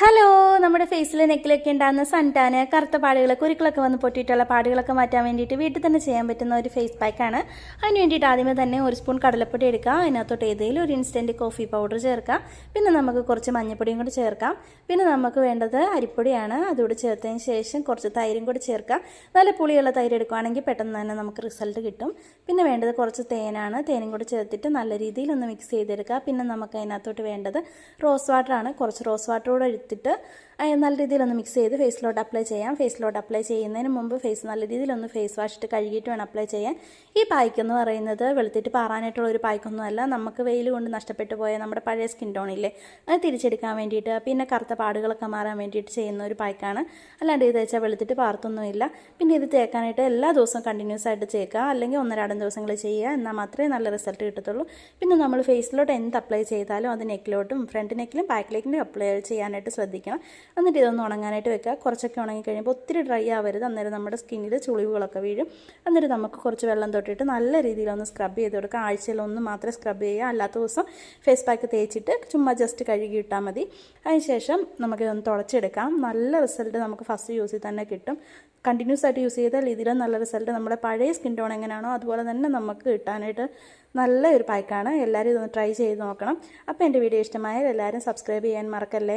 Hello നമ്മുടെ ഫേസിൽ നെക്കിലൊക്കെ ഉണ്ടാകുന്ന സൺടാന് കറുത്ത പാടുകൾ കുരുക്കളൊക്കെ വന്ന് പൊട്ടിയിട്ടുള്ള പാടുകളൊക്കെ മാറ്റാൻ വേണ്ടിയിട്ട് വീട്ടിൽ തന്നെ ചെയ്യാൻ പറ്റുന്ന ഒരു ഫേസ് പാക്കാണ് അതിന് വേണ്ടിയിട്ട് ആദ്യമേ തന്നെ ഒരു സ്പൂൺ കടലപ്പൊടി എടുക്കുക. അതിനകത്തോട്ട് ഏതെങ്കിലും ഒരു ഇൻസ്റ്റന്റ് കോഫി പൗഡർ ചേർക്കാം പിന്നെ നമുക്ക് കുറച്ച് മഞ്ഞപ്പൊടിയും കൂടി ചേർക്കാം. പിന്നെ നമുക്ക് വേണ്ടത് അരിപ്പൊടിയാണ്. അതുകൂടി ചേർത്തതിന് ശേഷം കുറച്ച് തൈരും കൂടി ചേർക്കാം നല്ല പുളിയുള്ള തൈര് എടുക്കുകയാണെങ്കിൽ പെട്ടെന്ന് തന്നെ നമുക്ക് റിസൾട്ട് കിട്ടും. പിന്നെ വേണ്ടത് കുറച്ച് തേനാണ്. തേനും കൂടി ചേർത്തിട്ട് നല്ല രീതിയിൽ ഒന്ന് മിക്സ് ചെയ്തെടുക്കുക. പിന്നെ നമുക്ക് അതിനകത്തോട്ട് വേണ്ടത് റോസ് വാട്ടറാണ് കുറച്ച് റോസ് വാട്ടർ കൂടെ എടുത്തിട്ട് നല്ല രീതിയിലൊന്ന് മിക്സ് ചെയ്ത് ഫേസിലോട്ട് അപ്ലൈ ചെയ്യാം. ഫേസിലോട്ട് അപ്ലൈ ചെയ്യുന്നതിന് മുമ്പ് ഫേസ് നല്ല രീതിയിലൊന്ന് ഫേസ് വാഷ് ഇട്ട് കഴുകിയിട്ട് വേണം അപ്ലൈ ചെയ്യാൻ. ഈ പായ്ക്ക് എന്ന് പറയുന്നത് വെളുത്തിട്ട് പാറാനായിട്ടുള്ള ഒരു പായ്ക്കൊന്നുമല്ല നമുക്ക് വെയിൽ കൊണ്ട് നഷ്ടപ്പെട്ടു പോയ നമ്മുടെ പഴയ സ്കിൻ ടോണില്ലേ അത് തിരിച്ചെടുക്കാൻ വേണ്ടിയിട്ട് പിന്നെ കറുത്ത പാടുകളൊക്കെ മാറാൻ വേണ്ടിയിട്ട് ചെയ്യുന്ന ഒരു പായ്ക്കാണ്. അല്ലാണ്ട് ഇത് വെച്ചാൽ വെളുത്തിട്ട് പാർത്തൊന്നുമില്ല. പിന്നെ ഇത് തേക്കാനായിട്ട് എല്ലാ ദിവസവും കണ്ടിന്യൂസ് ആയിട്ട് ചേക്കുക അല്ലെങ്കിൽ ഒന്നരാടം ദിവസങ്ങളിൽ ചെയ്യുക. എന്നാൽ മാത്രമേ നല്ല റിസൾട്ട് കിട്ടത്തുള്ളൂ. പിന്നെ നമ്മൾ ഫേസിലോട്ട് എന്ത് അപ്ലൈ ചെയ്താലും അത് നെക്കിലോട്ടും ഫ്രണ്ട് നെക്കിലും ബാക്ക് നെക്കിലും അപ്ലൈ ചെയ്യാനായിട്ട് ശ്രദ്ധിക്കണം. എന്നിട്ട് ഇതൊന്ന് ഉണങ്ങാനായിട്ട് വെക്കുക. കുറച്ചൊക്കെ ഉണങ്ങി കഴിയുമ്പോൾ ഒത്തിരി ഡ്രൈ ആവരുത്. അന്നേരം നമ്മുടെ സ്കിന്നിൽ ചുളിവുകളൊക്കെ വീഴും. എന്നിട്ട് നമുക്ക് കുറച്ച് വെള്ളം തൊട്ടിട്ട് നല്ല രീതിയിലൊന്ന് സ്ക്രബ് ചെയ്ത് കൊടുക്കുക. ആഴ്ചയിൽ മാത്രമേ സ്ക്രബ് ചെയ്യുക. അല്ലാത്ത ദിവസം ഫേസ് പാക്ക് തേച്ചിട്ട് ചുമ്മാ ജസ്റ്റ് കഴുകി ഇട്ടാൽ മതി. അതിനുശേഷം നമുക്കിതൊന്ന് തുളച്ചെടുക്കാം നല്ല റിസൾട്ട് നമുക്ക് ഫസ്റ്റ് യൂസിൽ തന്നെ കിട്ടും. കണ്ടിന്യൂസ് ആയിട്ട് യൂസ് ചെയ്താൽ ഇതിലും നല്ല റിസൾട്ട് നമ്മുടെ പഴയ സ്കിൻ ടോൺ എങ്ങനെയാണോ അതുപോലെ തന്നെ നമുക്ക് കിട്ടാനായിട്ട് നല്ല ഒരു പാക്കാണ് എല്ലാവരും ഇതൊന്ന് ട്രൈ ചെയ്ത് നോക്കണം. അപ്പോൾ എന്റെ വീഡിയോ ഇഷ്ടമായാൽ എല്ലാവരും സബ്സ്ക്രൈബ് ചെയ്യാൻ മറക്കല്ലേ?